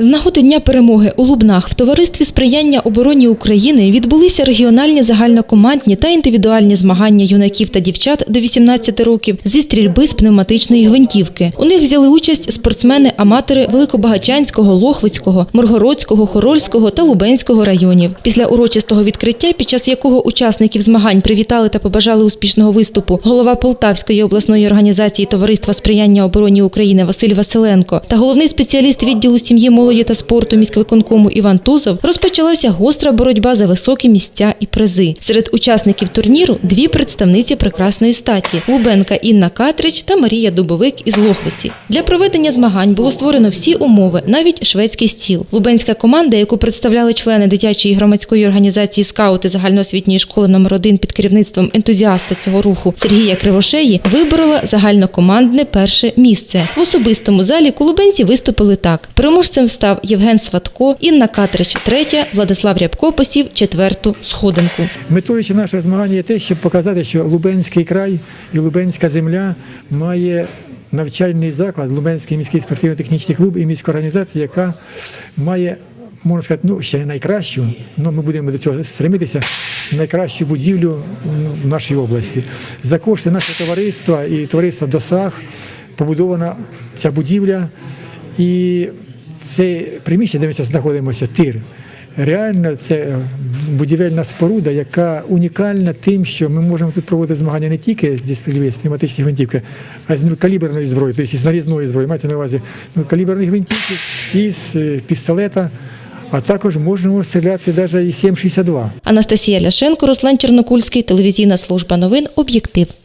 З нагоди Дня перемоги у Лубнах в товаристві сприяння обороні України відбулися регіональні загальнокомандні та індивідуальні змагання юнаків та дівчат до 18 років зі стрільби з пневматичної гвинтівки. У них взяли участь спортсмени-аматори Великобагачанського, Лохвицького, Миргородського, Хорольського та Лубенського районів. Після урочистого відкриття, під час якого учасників змагань привітали та побажали успішного виступу голова Полтавської обласної організації Товариства сприяння обороні України Василь Василенко та головний спеціаліст відділу сім'ї, молоді та спорту міськвиконкому Іван Тузов, розпочалася гостра боротьба за високі місця і призи. Серед учасників турніру дві представниці прекрасної статі Лубенка Інна Катрич та Марія Дубовик із Лохвиці. Для проведення змагань було створено всі умови, навіть шведський стіл. Лубенська команда, яку представляли члени дитячої громадської організації скаути загальноосвітньої школи номер 1 під керівництвом ентузіаста цього руху Сергія Кривошеї, виборола загальнокомандне перше місце. В особистому заліку лубенці виступили так: переможцем став Євген Сватко, Інна Катрич третя, Владислав Рябко посів четверту сходинку. Метою нашого змагання є те, щоб показати, що Лубенський край і Лубенська земля має навчальний заклад, Лубенський міський спортивно-технічний клуб і міська організація, яка має, можна сказати, ну ще не найкращу, але ми будемо до цього стремитися, найкращу будівлю ну, в нашій області. За кошти нашого товариства і товариства ДОСАГ побудована ця будівля. І це приміщення, де ми зараз знаходимося, тир. Реально, це е, будівельна споруда, яка унікальна тим, що ми можемо тут проводити змагання не тільки з пневматичної гвинтівки, а з мілкаліберної зброї, тобто з нарізної зброї, мається на увазі мілкаліберної гвинтівки і з е, пістолета, а також можемо стріляти навіть і 7,62. Анастасія Ляшенко, Руслан Чернокульський, телевізійна служба новин Об'єктив.